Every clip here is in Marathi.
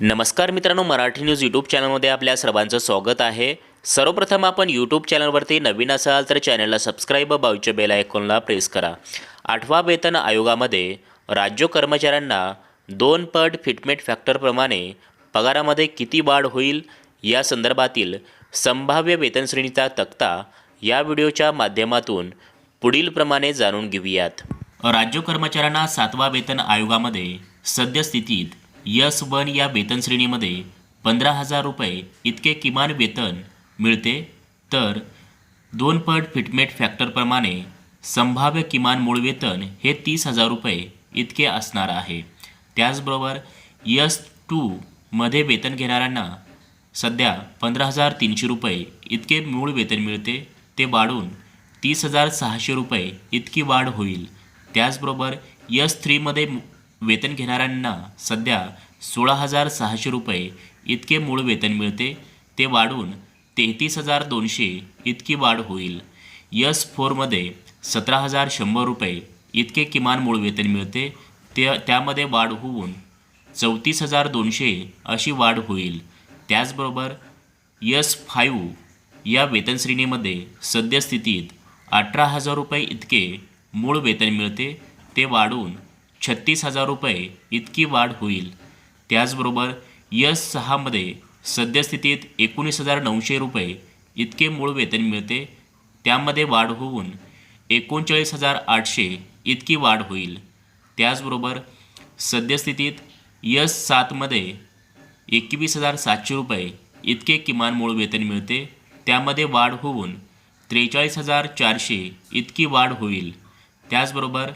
नमस्कार मित्रांनो मराठी न्यूज यूट्यूब चॅनलमध्ये आपल्या सर्वांचं स्वागत आहे. सर्वप्रथम आपण यूट्यूब चॅनलवरती नवीन असाल तर चॅनलला सबस्क्राईब व बाजूच्या बेल आयकॉनला प्रेस करा. आठवा वेतन आयोगामध्ये राज्य कर्मचाऱ्यांना दोन पट फिटमेट फॅक्टरप्रमाणे पगारामध्ये किती वाढ होईल या संदर्भातील संभाव्य वेतनश्रेणीचा तक्ता या व्हिडिओच्या माध्यमातून पुढीलप्रमाणे जाणून घेऊयात. राज्य कर्मचाऱ्यांना सातवा वेतन आयोगामध्ये सद्यस्थितीत यस वन या वेतन श्रेणीमध्ये पंधरा हजार रुपये इतके किमान वेतन मिळते. तर दोन पट फिटमेट फॅक्टरप्रमाणे संभाव्य किमान मूळ वेतन हे तीस हजार रुपये इतके असणार आहे. त्याचबरोबर यस टूमध्ये वेतन घेणाऱ्यांना सध्या पंधरा हजार तीनशे रुपये इतके मूळ वेतन मिळते. ते वाढून तीस हजार सहाशे रुपये इतकी वाढ होईल. त्याचबरोबर यस थ्रीमध्ये वेतन घेणाऱ्यांना सध्या सोळा हजार सहाशे रुपये इतके मूळ वेतन मिळते. ते वाढून तेहतीस हजार दोनशे इतकी वाढ होईल. यस फोरमध्ये सतरा हजार शंभर रुपये इतके किमान मूळ वेतन मिळते. ते त्यामध्ये वाढ होऊन चौतीस हजार दोनशे अशी वाढ होईल. त्याचबरोबर यस फाईव्ह या वेतन श्रेणीमध्ये सद्यस्थितीत अठरा हजार रुपये इतके मूळ वेतन मिळते. ते वाढून छत्तीस हजार रुपये इतकी वाढ होईल. त्याचबरोबर यस सहामध्ये सद्यस्थितीत एकोणीस हजार नऊशे रुपये इतके मूळ वेतन मिळते. त्यामध्ये वाढ होऊन एकोणचाळीस हजार आठशे इतकी वाढ होईल. त्याचबरोबर सद्यस्थितीत यस सातमध्ये एकवीस हजार सातशे रुपये इतके किमान मूळ वेतन मिळते. त्यामध्ये वाढ होऊन त्रेचाळीस हजार चारशे इतकी वाढ होईल. त्याचबरोबर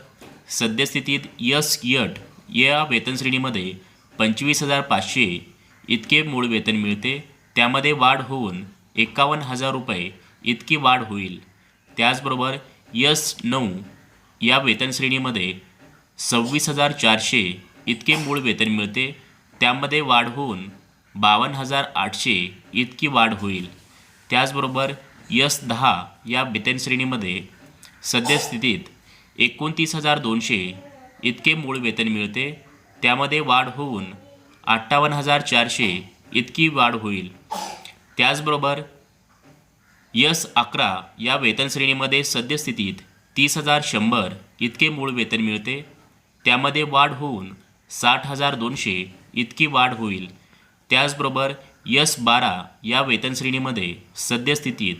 सद्यस्थितीत यस यट या वेतन श्रेणीमध्ये पंचवीस हजार पाचशे इतके मूळ वेतन मिळते. त्यामध्ये वाढ होऊन एकावन्न हजार रुपये इतकी वाढ होईल. त्याचबरोबर यस नऊ या वेतन श्रेणीमध्ये सव्वीस हजार चारशे इतके मूळ वेतन मिळते. त्यामध्ये वाढ होऊन बावन्न हजार आठशे इतकी वाढ होईल. त्याचबरोबर यस दहा या वेतन श्रेणीमध्ये सद्यस्थितीत एकोणतीस हजार दोनशे इतके मूळ वेतन मिळते त्यामध्ये वाढ होऊन अठ्ठावन्न हजार चारशे इतकी वाढ होईल. त्याचबरोबर यस अकरा या वेतन श्रेणीमध्ये सद्यस्थितीत तीस हजार शंभर इतके मूळ वेतन मिळते त्यामध्ये वाढ होऊन साठ हजार दोनशे इतकी वाढ होईल. त्याचबरोबर यस बारा या वेतन श्रेणीमध्ये सद्यस्थितीत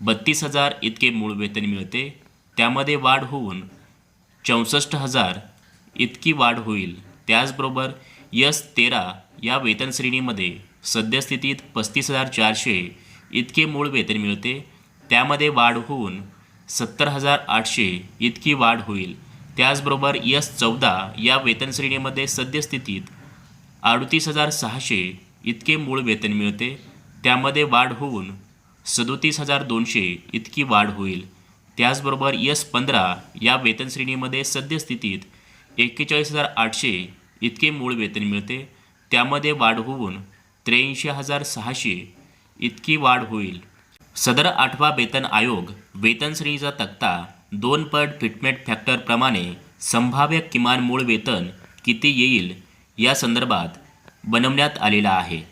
बत्तीस हजार इतके मूळ वेतन मिळते त्यामध्ये वाढ होऊन चौसष्ट हजार इतकी वाढ होईल. त्याचबरोबर यस तेरा या वेतन श्रेणीमध्ये सद्यस्थितीत पस्तीस हजार चारशे इतके मूळ वेतन मिळते. त्यामध्ये वाढ होऊन सत्तर हजार आठशे इतकी वाढ होईल. त्याचबरोबर यस चौदा या वेतन श्रेणीमध्ये सद्यस्थितीत अडतीस हजार सहाशे इतके मूळ वेतन मिळते. त्यामध्ये वाढ होऊन सदोतीस हजार दोनशे इतकी वाढ होईल. त्याचबरोबर यस पंधरा या वेतन श्रेणीमध्ये सद्यस्थितीत एक्केचाळीस हजार आठशे इतके मूळ वेतन मिळते. त्यामध्ये वाढ होऊन त्र्याऐंशी हजार सहाशे इतकी वाढ होईल. सदर आठवा वेतन आयोग वेतन श्रेणीचा तक्ता दोन पट फिटमेट फॅक्टरप्रमाणे संभाव्य किमान मूळ वेतन किती येईल या संदर्भात बनवण्यात आलेला आहे.